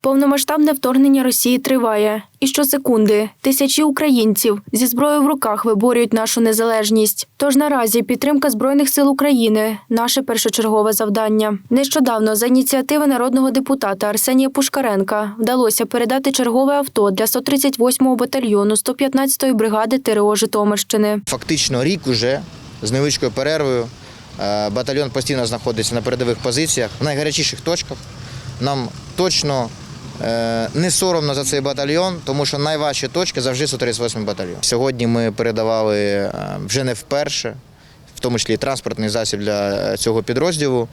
Повномасштабне вторгнення Росії триває, і щосекунди тисячі українців зі зброєю в руках виборюють нашу незалежність. Тож наразі підтримка збройних сил України наше першочергове завдання. Нещодавно за ініціативи народного депутата Арсенія Пушкаренка вдалося передати чергове авто для 138-го батальйону 115-ї бригади ТРО Житомирщини. Фактично рік уже з невеличкою перервою е, батальйон постійно знаходиться на передових позиціях в найгарячіших точках. Нам точно не соромно за цей батальйон, тому що найважчі точки завжди 138 батальйон. Сьогодні ми передавали е, вже не вперше, в тому числі транспортний засіб для е, цього підрозділу.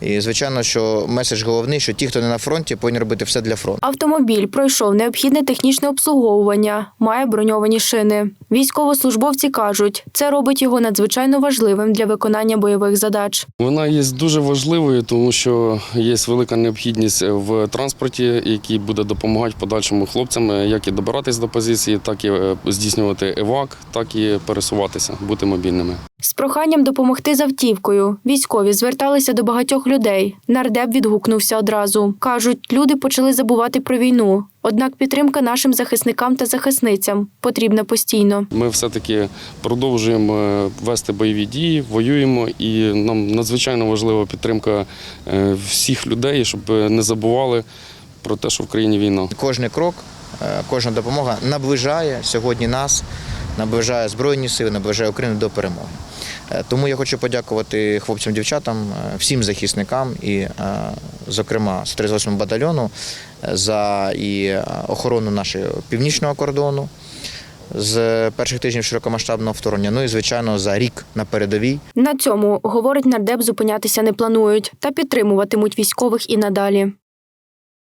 І звичайно, що меседж головний, що ті, хто не на фронті, повинні робити все для фронту. Автомобіль пройшов необхідне технічне обслуговування, має броньовані шини. Військовослужбовці кажуть, це робить його надзвичайно важливим для виконання бойових задач. Вона є дуже важливою, тому що є велика необхідність в транспорті, який буде допомагати подальшому хлопцям, як і добиратись до позиції, так і е, здійснювати евак, так і пересуватися, бути мобільними. З проханням допомогти з автівкою військові зверталися до багатьох людей. Нардеп відгукнувся одразу. кажуть, люди почали забувати про війну. Однак підтримка нашим захисникам та захисницям потрібна постійно. Ми все-таки продовжуємо е, вести бойові дії, воюємо, і нам надзвичайно важлива підтримка е, всіх людей, щоб не забували про те, що в країні війна. Кожний крок, е, кожна допомога наближає сьогодні нас, наближає Збройні сили, наближає Україну до перемоги. Е, Тому я хочу подякувати хлопцям, дівчатам, е, всім захисникам і, е, зокрема, 138 батальйону за і охорону нашого північного кордону з перших тижнів широкомасштабного вторгнення. Ну і звичайно за рік на передовій. На цьому говорить нардеп, зупинятися не планують та підтримуватимуть військових і надалі.